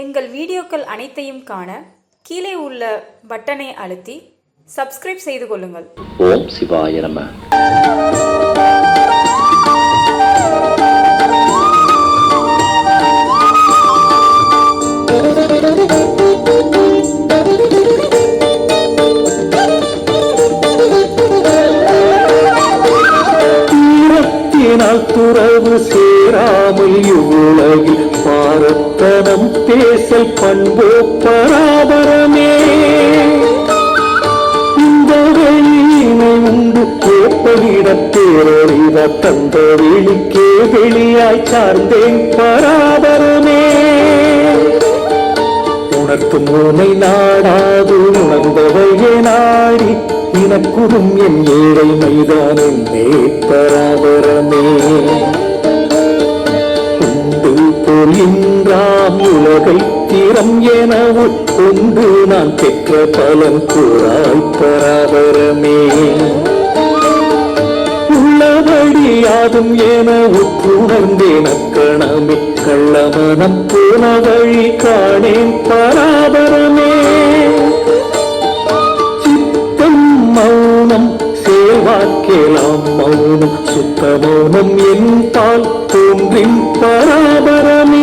எங்கள் வீடியோக்கள் அனைத்தையும் காண கீழே உள்ள பட்டனை அழுத்தி சப்ஸ்கிரைப் செய்து கொள்ளுங்கள். ஓம் சிவாய நம. துறவு சேராமல் இவ்வுலகில் பாரத்தனம் பேசல் பண்போ பராபரமே. இந்த வெளியினை உண்டு கேட்பதிட பேரறிவ தந்த வெளிக்கே வெளியாய் சார்ந்தேன் பராபரமே. உணர்த்தும் உனை நாடாது உணர்ந்தவையே நாடி இனக்குறும் என் ஏழை மைதானம் மேற்பராபரமே. உண்டு பொலின்றாம் உலகை திறம் என உண்டு நான் பெற்ற பலன் கூறாய் பராபரமே. உள்ளபடியாதும் என உற்றுணர்ந்தேன் அக்கணமே கள்ளமனம் போன வழி காணேன் பர மௌனம் சுத்த மௌனம் என் பால் தோன்றின் பராபரமே.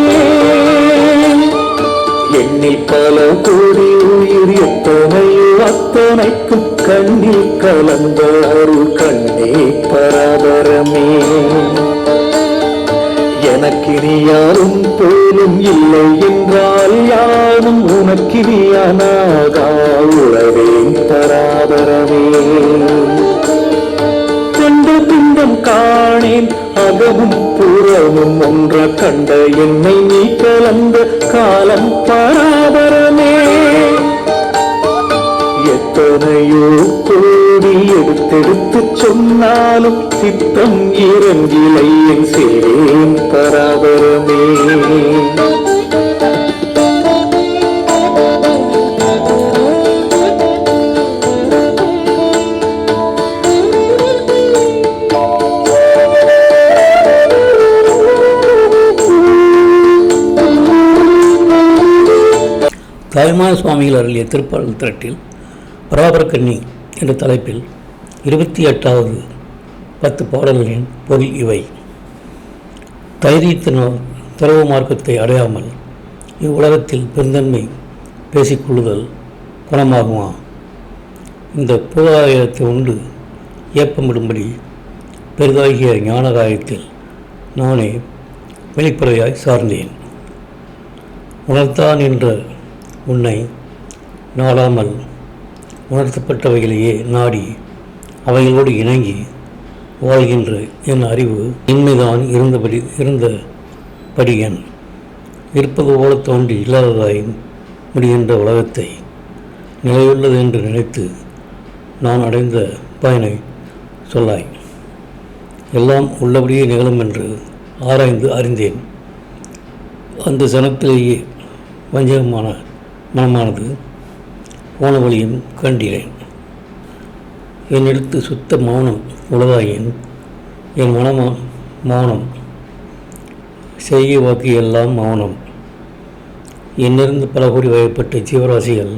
எண்ணில் பல கோடி உயிர் எத்தனையோ அத்தனைக்கும் கண்ணில் கலந்த அருள் கண்ணே பராபரமே. எனக்கினி யாரும் போலும் இல்லை என்றால் யானும் உனக்கினியானாகா உழவேன் பராபரமே. அகமும் புறமும் ஒன்ற கண்ட என்னை நீ கலந்த காலம் பராபரமே. எத்தனையோ கோடி எடுத்தெடுத்து சொன்னாலும் சித்தம் இறங்கிலை என் சேரேன் பராபரமே. தாய்மான சுவாமிகள் அருளிய திருப்பாடல் திரட்டில் பராபரக்கண்ணி என்ற தலைப்பில் இருபத்தி எட்டாவது பத்து பாடல்களின் பொருள் இவை. தைரியத்தினால் துறவு மார்க்கத்தை அடையாமல் இவ்வுலகத்தில் பெருந்தன்மை பேசிக்கொள்ளுதல் குணமாகுமா இந்த பூதாயத்தை உண்டு ஏப்பமிடும்படி பெரிதாகிய ஞானகாயத்தில் நானே வெளிப்படையாய் சார்ந்தேன். உணர்த்தான் என்ற உன்னை நாடாமல் உணர்த்தப்பட்டவைகளையே நாடி அவைகளோடு இணங்கி வாழ்கின்ற என் அறிவு இன்மைதான் இருந்தபடி இருந்தபடி என் இருப்பது போல தோன்றி இல்லாததாய் முடிகின்ற உலகத்தை நிலையுள்ளது என்று நினைத்து நான் அடைந்த பயனை சொல்லாய். எல்லாம் உள்ளபடியே நிகழும் என்று ஆராய்ந்து அறிந்தேன். அந்த சனத்திலேயே வஞ்சகமான மனமானது போன வழியும் கண்டிறேன் என்னிடத்து சுத்த மௌனம் உளவாயின் என் மனமா மௌனம் செய்ய வாக்கு எல்லாம் மௌனம். என்னிருந்து பல கோடி வகைப்பட்ட ஜீவராசிகள்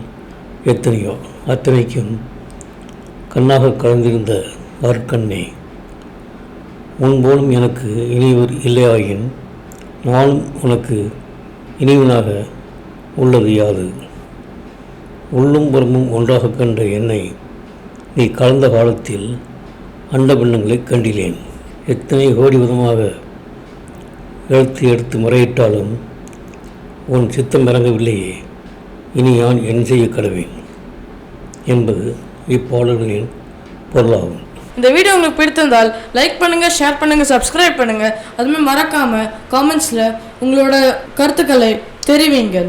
எத்தனையோ அத்தனைக்கும் கண்ணாக கலந்திருந்த அருட்கண்ணே முன்போலும் எனக்கு இனிவர் இல்லையாயின் நானும் உனக்கு இனிவனாக உள்ளது யாது? உள்ளும் புறமும் ஒன்றாக கண்ட என்னை நீ கலந்த காலத்தில் அண்ட பின்னங்களை கண்டிலேன். எத்தனை கோடி விதமாக எழுத்து எடுத்து முறையிட்டாலும் உன் சித்தம் இறங்கவில்லையே இனி நான் என் செய்ய கடவேன்? என்பது இப்பாடல்களின் பொருளாகும். இந்த வீடியோ உங்களுக்கு பிடித்திருந்தால் லைக் பண்ணுங்கள் ஷேர் பண்ணுங்கள் சப்ஸ்கிரைப் பண்ணுங்கள் அதுமாதிரி மறக்காமல் காமெண்ட்ஸில் உங்களோட கருத்துக்களை தெரிவிங்கள்.